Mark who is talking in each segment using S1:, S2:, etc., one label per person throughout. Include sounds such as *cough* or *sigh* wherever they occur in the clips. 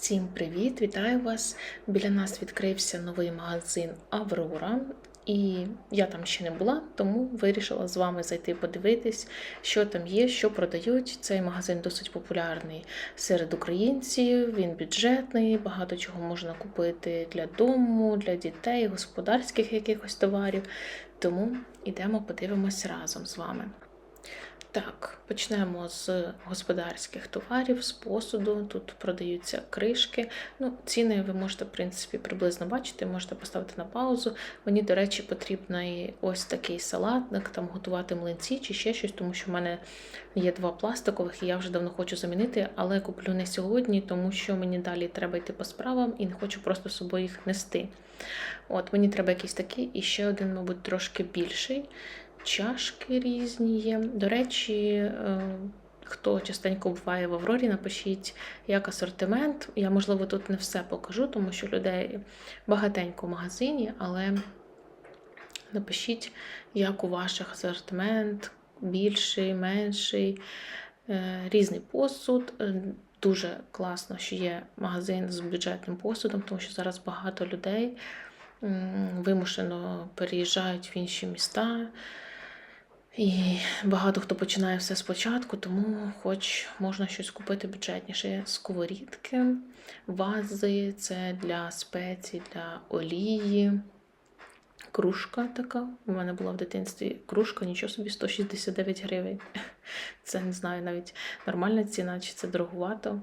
S1: Всім привіт! Вітаю вас! Біля нас відкрився новий магазин Аврора. І я там ще не була, тому вирішила з вами зайти подивитись, що там є, що продають. Цей магазин досить популярний серед українців, він бюджетний, багато чого можна купити для дому, для дітей, господарських якихось товарів. Тому йдемо подивимось разом з вами. Так, почнемо з господарських товарів, з посуду. Тут продаються кришки. Ну, ціни ви можете, в принципі, приблизно бачити, можете поставити на паузу. Мені, до речі, потрібний ось такий салатник, там готувати млинці чи ще щось, тому що в мене є два пластикових, і я вже давно хочу замінити, але куплю не сьогодні, тому що мені далі треба йти по справам і не хочу просто з собою їх нести. От, мені треба якийсь такий і ще один, мабуть, трошки більший чашки різні є. До речі, е, хто частенько буває в Аврорі, напишіть, як асортимент. Я, можливо, тут не все покажу, тому що людей багатенько в магазині, але напишіть, як у ваших асортимент, більший, менший, е, різний посуд. Е, Дуже класно, що є магазин з бюджетним посудом, тому що зараз багато людей вимушено переїжджають в інші міста. І багато хто починає все спочатку, тому хоч можна щось купити бюджетніше. Сковорідки, вази, це для спецій, для олії. Кружка така. У мене була в дитинстві кружка, нічого собі 169 гривень. *laughs* Це не знаю навіть нормальна ціна, чи це дороговато.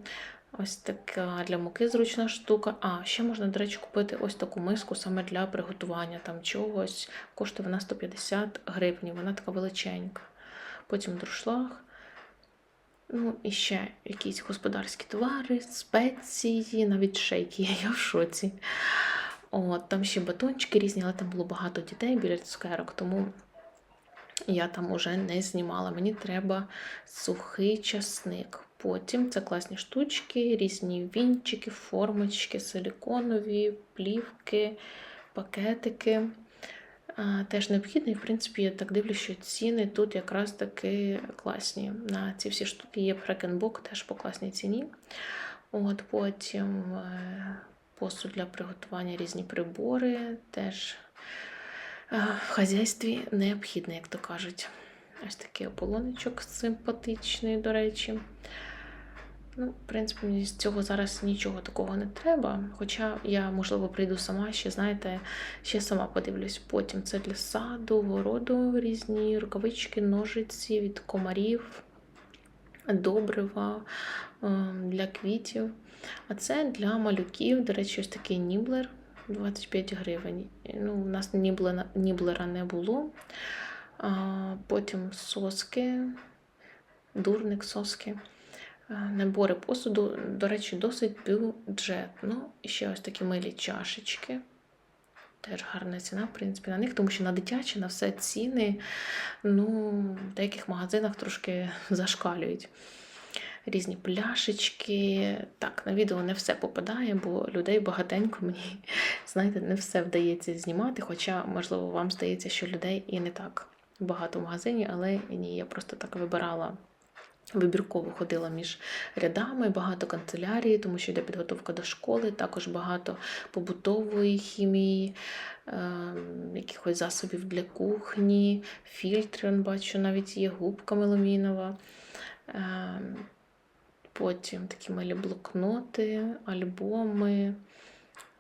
S1: Ось така для муки зручна штука. А, ще можна, до речі, купити ось таку миску саме для приготування там чогось. Коштує вона 150 гривень, вона така величенька. Потім друшлаг. Ну, і ще якісь господарські товари, спеції, навіть шейки. Я в шоці. От, Там ще батончики різні, але там було багато дітей біля цукерок, тому я там уже не знімала. Мені треба сухий часник. Потім це класні штучки, різні вінчики, формочки, силіконові, плівки, пакетики. А, Теж і в принципі, я так дивлюся, що ціни тут якраз таки класні. На ці всі штуки є фрекенбок теж по класній ціні. От Потім е, посуд для приготування різні прибори, теж е, в хазяйстві необхідне, як то кажуть. Ось такий ополоночок симпатичний, до речі. Ну, в принципі, мені з цього зараз нічого такого не треба. Хоча я, можливо, прийду сама ще, знаєте, ще сама подивлюсь. Потім це для саду, городу різні рукавички, ножиці від комарів, добрива ем, для квітів. А це для малюків, до речі, ось такий ніблер 25 гривень. Ну, У нас ніблера, ніблера не було. А, Потім соски, дурник соски. Набори посуду, до речі, досить бюджетно. І ще ось такі милі чашечки. Теж гарна ціна, в принципі, на них, тому що на дитячі, на все ціни, ну, в деяких магазинах трошки *laughs* зашкалюють. Різні пляшечки. Так, на відео не все попадає, бо людей багатенько мені, *laughs* знаєте, не все вдається знімати. Хоча, можливо, вам здається, що людей і не так багато в магазині, але ні, я просто так вибирала. Вибірково ходила між рядами, багато канцелярії, тому що йде підготовка до школи, також багато побутової хімії, е, якихось засобів для кухні, фільтри, бачу, навіть є губка меламінова. Е, потім такі милі блокноти, альбоми.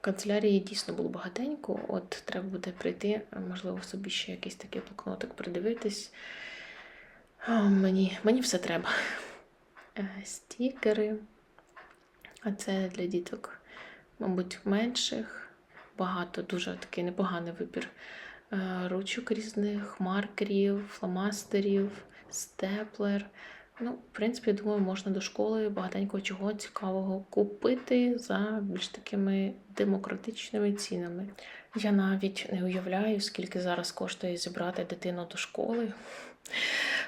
S1: Канцелярії дійсно було багатенько. От треба буде прийти, можливо, собі ще якийсь такий блокнотик придивитись. Мені мені все треба. Е, стікери. А це для діток, мабуть, менших. Багато, дуже такий непоганий вибір е, ручок різних, маркерів, фломастерів, степлер. Ну, в принципі, я думаю, можна до школи багатенько чого цікавого купити за більш такими демократичними цінами. Я навіть не уявляю, скільки зараз коштує зібрати дитину до школи.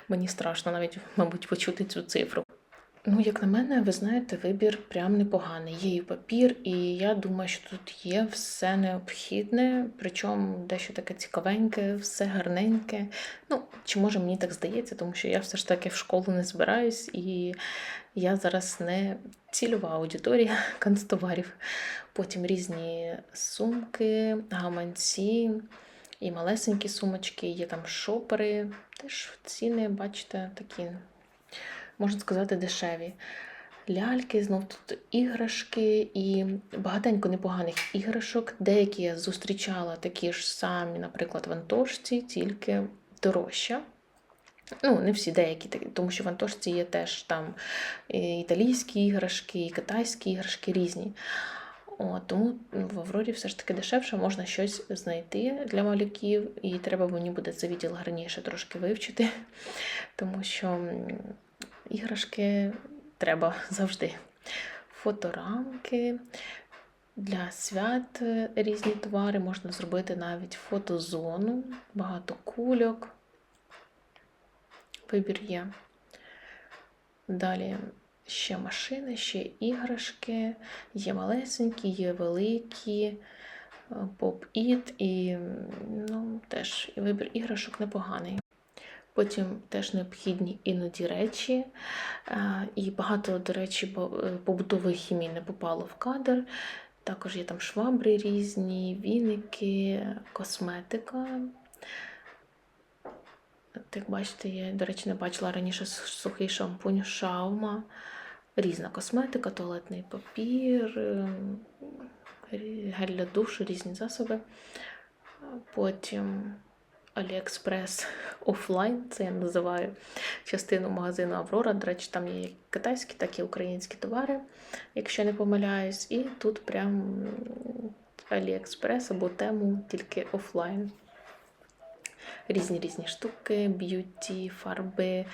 S1: Мені страшно навіть, мабуть, почути цю цифру. Ну, як на мене, ви знаєте, вибір прям непоганий. Є і папір, і я думаю, що тут є все необхідне, причому дещо таке цікавеньке, все гарненьке. Ну, чи може мені так здається, тому що я все ж таки в школу не збираюсь, і я зараз не цільова аудиторія *laughs* канцтоварів. Потім різні сумки, гаманці і малесенькі сумочки, є там шопери. Теж ціни, бачите, такі можна сказати, дешеві. Ляльки, знов тут іграшки і багатенько непоганих іграшок. Деякі я зустрічала такі ж самі, наприклад, в Антошці, тільки дорожча. Ну, не всі деякі, тому що в Антошці є теж там і італійські іграшки, і китайські іграшки різні. О, тому в Аврорі все ж таки дешевше можна щось знайти для малюків, і треба мені буде цей відділ гарніше трошки вивчити, *laughs* тому що іграшки треба *laughs* завжди. Фоторамки для свят е, різні товари, можна зробити навіть фотозону, багато кульок. Вибір є. Далі ще машини, ще іграшки, є малесенькі, є великі, поп-іт і ну, теж вибір іграшок непоганий. Потім теж необхідні іноді речі, е, і багато, до речі, е, побутової хімії не попало в кадр. Також є там швабри різні, віники, косметика. От Як бачите, я, до речі, не бачила раніше сухий шампунь Шаума, різна косметика, туалетний папір, ем, гель для душу, різні засоби. Потім Аліекспрес *laughs* офлайн, це я називаю частину магазину Аврора. До речі, там є як китайські, так і українські товари, якщо я не помиляюсь. І тут прям Аліекспрес або тему тільки офлайн. Різні різні штуки, б'юті, фарби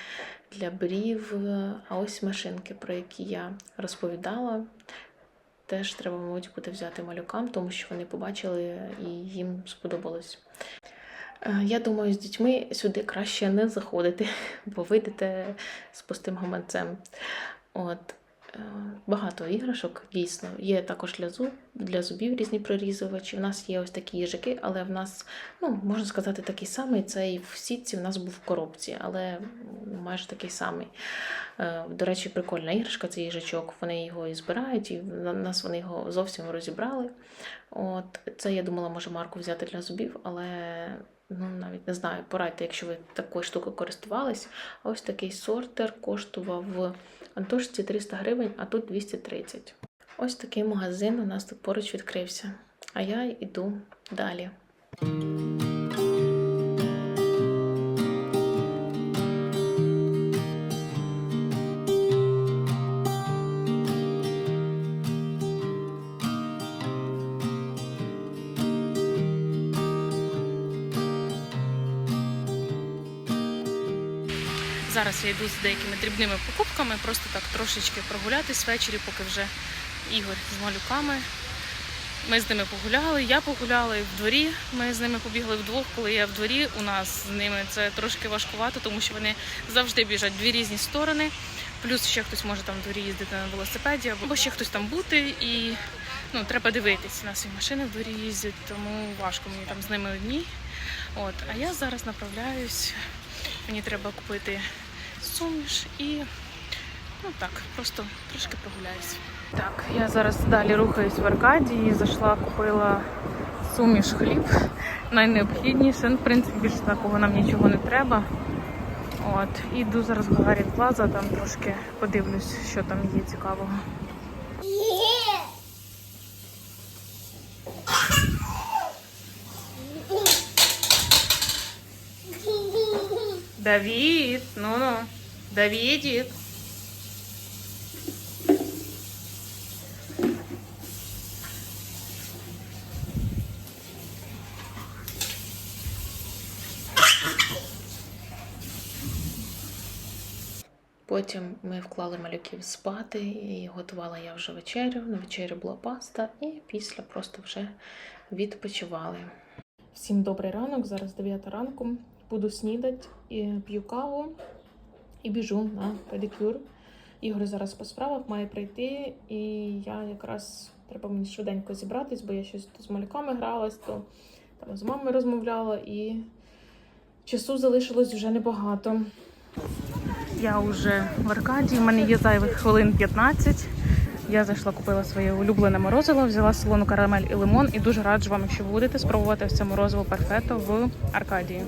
S1: для брів. А ось машинки, про які я розповідала. Теж треба, мабуть, буде взяти малюкам, тому що вони побачили і їм сподобалось. Е, Я думаю, з дітьми сюди краще не заходити, *laughs* бо вийдете з пустим гаманцем. От. Багато іграшок, дійсно. Є також для зуб, для зубів різні прорізувачі. У нас є ось такі їжаки, але в нас, ну, можна сказати, такий самий. Цей в сітці в нас був в коробці, але майже такий самий. Е, До речі, прикольна іграшка, цей їжачок. Вони його і збирають, і в нас вони його зовсім розібрали. От, це я думала, може марку взяти для зубів, але ну, навіть не знаю, порадьте, якщо ви такою штукою користувались. Ось такий сортер коштував в Антошці 300 гривень, а тут 230. Ось такий магазин у нас тут поруч відкрився. А я йду далі. Зараз я йду з деякими дрібними покупками, просто так трошечки прогулятись ввечері, поки вже Ігор з малюками. Ми з ними погуляли, я погуляла і в дворі. Ми з ними побігли вдвох. Коли я в дворі, у нас з ними це трошки важкувато, тому що вони завжди біжать в дві різні сторони. Плюс ще хтось може там в дворі їздити на велосипеді, або ще хтось там бути, і ну, треба дивитись. У нас і машини в дворі їздять, тому важко мені там з ними одній. От, а я зараз направляюсь. Мені треба купити суміш і ну так, просто трошки прогуляюсь. Так, я зараз далі рухаюсь в Аркадії, зайшла, купила суміш хліб. *laughs* Найнеобхідніше. Ну, в принципі, більше такого нам нічого не треба. От, іду зараз в Гагарін Плаза, там трошки подивлюсь, що там є цікавого. Давід, ну ну, Давідік. Потім ми вклали малюків спати і готувала я вже вечерю. На вечері була паста, і після просто вже відпочивали. Всім добрий ранок. Зараз 9 ранку. Буду снідати, п'ю каву і біжу на педикюр. Ігор зараз по справах має прийти, і я якраз треба мені швиденько зібратись, бо я щось з малюками гралась, то там з мамою розмовляла, і часу залишилось вже небагато. Я вже в Аркадії, в мене є зайвих хвилин 15. Я зайшла, купила своє улюблене морозиво, взяла солону карамель і лимон, і дуже раджу вам, якщо будете спробувати це морозиво перфето в Аркадії.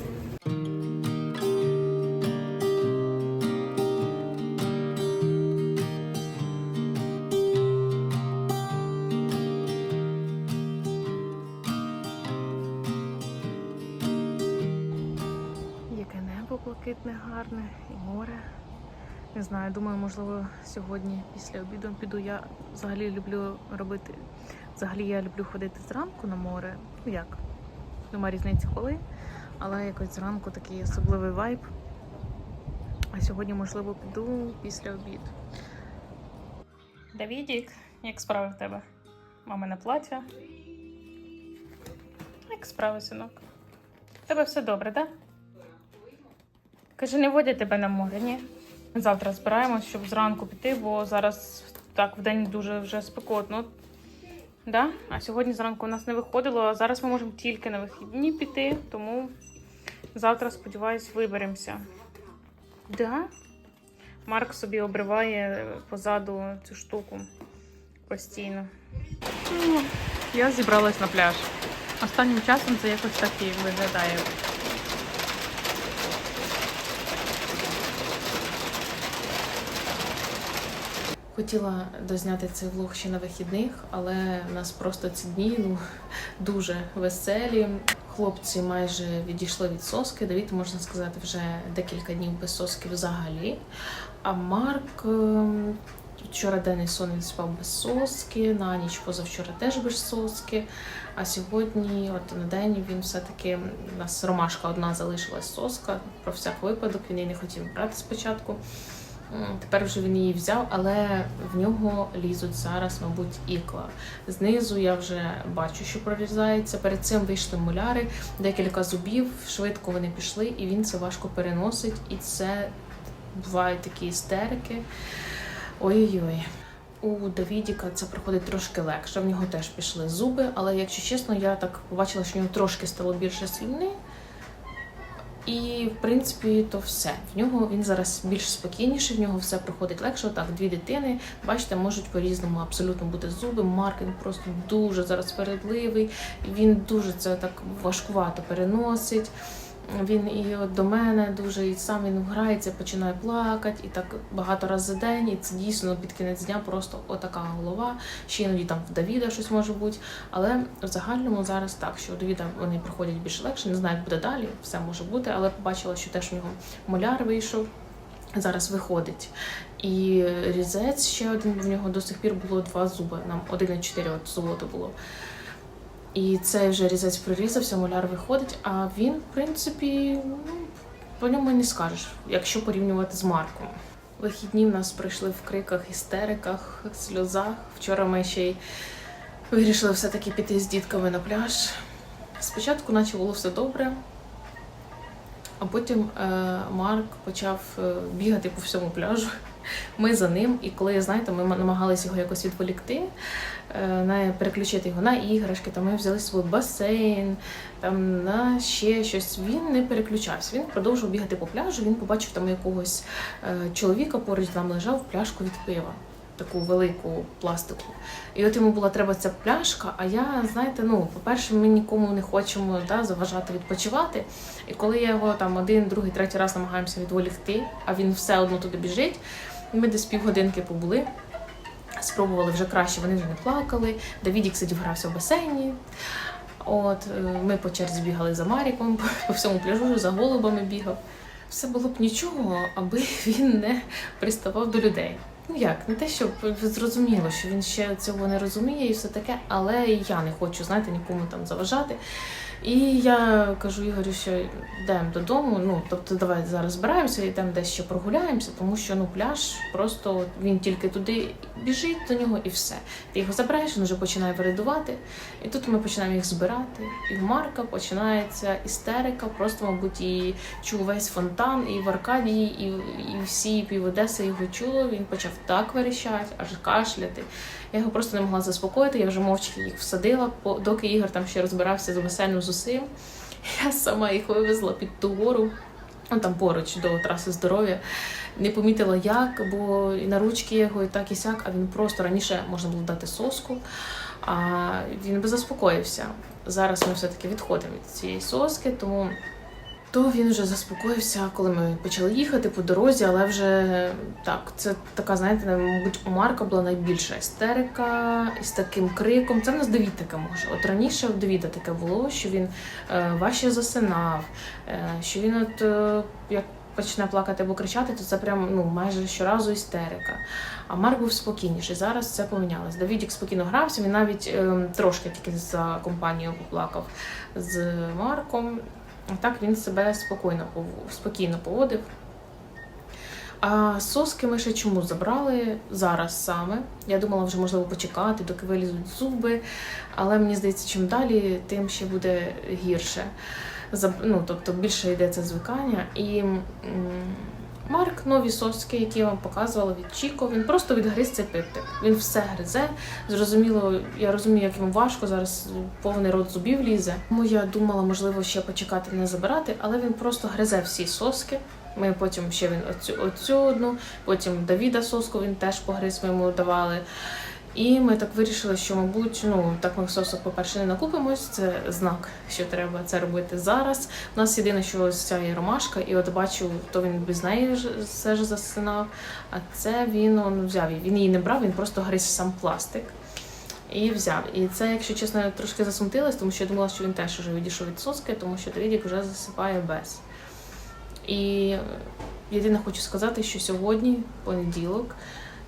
S1: Гарне і море. Не знаю, думаю, можливо, сьогодні після обіду піду. Я взагалі люблю робити. Взагалі я люблю ходити зранку на море. Ну як? Нема різниці коли, але якось зранку такий особливий вайб. А сьогодні, можливо, піду після обіду. Давідік, як справи в тебе? Мамине плаття. Як справи, синок? В тебе все добре, так? Да? Каже, не водять тебе на море, ні? Завтра збираємось, щоб зранку піти, бо зараз так в день дуже вже спекотно. Да? А сьогодні зранку у нас не виходило, а зараз ми можемо тільки на вихідні піти, тому завтра, сподіваюсь, виберемося. Да? Марк собі обриває позаду цю штуку постійно. Ну, я зібралась на пляж. Останнім часом це якось так і виглядає. Хотіла дозняти цей влог ще на вихідних, але в нас просто ці дні ну, *laughs* дуже веселі. Хлопці майже відійшли від соски. Давід, можна сказати, вже декілька днів без соски взагалі. А Марк ем, вчора денний сон він спав без соски, на ніч позавчора теж без соски. А сьогодні, от на день, він все-таки у нас ромашка одна залишилась соска. Про всяк випадок він її не хотів брати спочатку. М, Тепер вже він її взяв, але в нього лізуть зараз, мабуть, ікла. Знизу я вже бачу, що прорізається. Перед цим вийшли муляри, декілька зубів, швидко вони пішли, і він це важко переносить. І це бувають такі істерики. Ой-ой-ой. У Давідіка це проходить трошки легше. В нього теж пішли зуби, але якщо чесно, я так побачила, що в нього трошки стало більше слюни. І, в принципі, то все. В нього він зараз більш спокійніший, в нього все проходить легше. Так, дві дитини, бачите, можуть по-різному абсолютно бути зуби. Маркін просто дуже зараз передливий, він дуже це так важкувато переносить. Він і от до мене дуже і сам він грається, починає плакати, і так багато разів за день. І це дійсно під кінець дня просто отака голова. Ще іноді там в Давіда щось може бути. Але в загальному зараз так, що у Давіда вони проходять більш легше. Не знаю, як буде далі, все може бути, але побачила, що теж у нього моляр вийшов. Зараз виходить. І різець ще один в нього до сих пір було два зуби. Нам 1,4 от золото було. І цей вже різець прорізався, моляр виходить, а він, в принципі, ну, по ньому не скажеш, якщо порівнювати з Марком. Вихідні в нас пройшли в криках, істериках, сльозах. Вчора ми ще й вирішили все-таки піти з дітками на пляж. Спочатку, наче було все добре, а потім е, Марк почав е, бігати по всьому пляжу. Ми за ним, і коли знаєте, ми намагалися його якось відволікти, е, переключити його на іграшки. Там ми взяли свій басейн, там на ще щось. Він не переключався. Він продовжував бігати по пляжу. Він побачив там якогось е, чоловіка поруч там лежав пляшку від пива. Таку велику пластику. І от йому була треба ця пляшка. А я, знаєте, ну, по-перше, ми нікому не хочемо да, заважати відпочивати. І коли я його там один, другий, третій раз намагаємося відволікти, а він все одно туди біжить. Ми десь півгодинки побули, спробували вже краще, вони вже не плакали. Давідік сидів грався в басейні. От е, ми по черзі бігали за Маріком, *laughs* по всьому пляжу, за голубами бігав. Все було б нічого, аби *laughs* він не приставав до людей. Ну як, не те, щоб зрозуміло, що він ще цього не розуміє і все таке, але я не хочу, знаєте, нікому там заважати. І я кажу Ігорю, що йдемо додому. Ну тобто, давай зараз збираємося, йдемо десь ще прогуляємося, тому що ну пляж просто він тільки туди біжить до нього і все. Ти його забираєш, він вже починає виридувати. І тут ми починаємо їх збирати. І в Марка починається істерика, просто, мабуть, і чув весь фонтан, і в Аркадії, і, і всі пів Одеси його чуло. Він почав так верещать, аж кашляти. Я його просто не могла заспокоїти, я вже мовчки їх всадила, доки Ігор там ще розбирався з веселим з. Я сама їх вивезла під ту гору, ну там поруч до траси здоров'я. Не помітила як, бо і на ручки його, і так і сяк, а він просто раніше можна було дати соску, а він би заспокоївся. Зараз ми все-таки відходимо від цієї соски, тому то він вже заспокоївся, коли ми почали їхати по дорозі, але вже так, це така, знаєте, мабуть, у Марка була найбільша істерика із таким криком. Це в нас Давід таке може. От раніше у Давіда таке було, що він е, важче засинав, е, що він от е, як почне плакати або кричати, то це прям ну майже щоразу істерика. А Марк був спокійніший. Зараз це помінялось. Давідік спокійно грався, він навіть е, трошки тільки за компанію поплакав з Марком. А так він себе спокійно, спокійно поводив. А соски ми ще чому забрали зараз саме. Я думала, вже можливо почекати, доки вилізуть зуби, але мені здається, чим далі, тим ще буде гірше. Ну, тобто більше йде це звикання. І Марк, нові соски, які я вам показувала від Чіко, він просто відгриз цей пиптик. Він все гризе. Зрозуміло, я розумію, як йому важко зараз повний рот зубів лізе. Тому я думала, можливо, ще почекати не забирати, але він просто гризе всі соски. Ми потім ще він оцю, оцю одну, потім Давіда соску він теж погриз, ми йому давали. І ми так вирішили, що, мабуть, ну так ми сосок, по-перше, не накупимось. Це знак, що треба це робити зараз. У нас єдине, що ось ця є ромашка, і от бачу, то він без неї все ж засинав. А це він он взяв. Він її не брав, він просто гриз сам пластик. І взяв. І це, якщо чесно, трошки засмутилась, тому що я думала, що він теж вже відійшов від соски, тому що Давідік вже засипає без. І е, єдине хочу сказати, що сьогодні понеділок,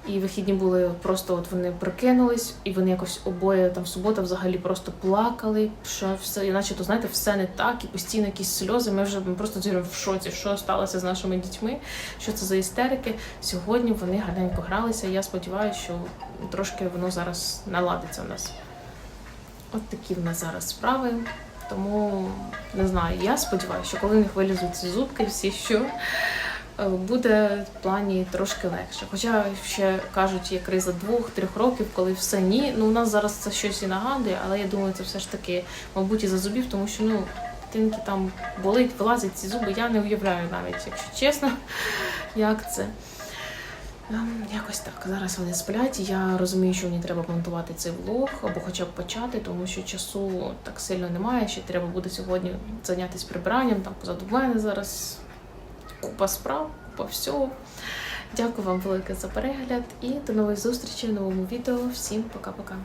S1: і вихідні були просто от вони прокинулись, і вони якось обоє там в суботу взагалі просто плакали. Що все, іначе то знаєте, все не так, і постійно якісь сльози. Ми вже ми просто в шоці, що сталося з нашими дітьми, що це за істерики. Сьогодні вони гарненько гралися. і Я сподіваюся, що трошки воно зараз наладиться у нас. От такі в нас зараз справи. Тому не знаю, я сподіваюся, що коли в них вилізуть ці зубки, всі що буде в плані трошки легше. Хоча ще кажуть, є криза двох-трьох років, коли все ні. Ну у нас зараз це щось і нагадує, але я думаю, це все ж таки, мабуть, із за зубів, тому що ну дитинки там болить, вилазять ці зуби. Я не уявляю навіть, якщо чесно, *laughs* як це. Ем, Якось так. Зараз вони сплять. Я розумію, що мені треба монтувати цей влог або хоча б почати, тому що часу так сильно немає. Ще треба буде сьогодні зайнятися прибиранням. Там позаду мене зараз купа справ, купа всього. Дякую вам велике за перегляд і до нових зустрічей в новому відео. Всім пока-пока.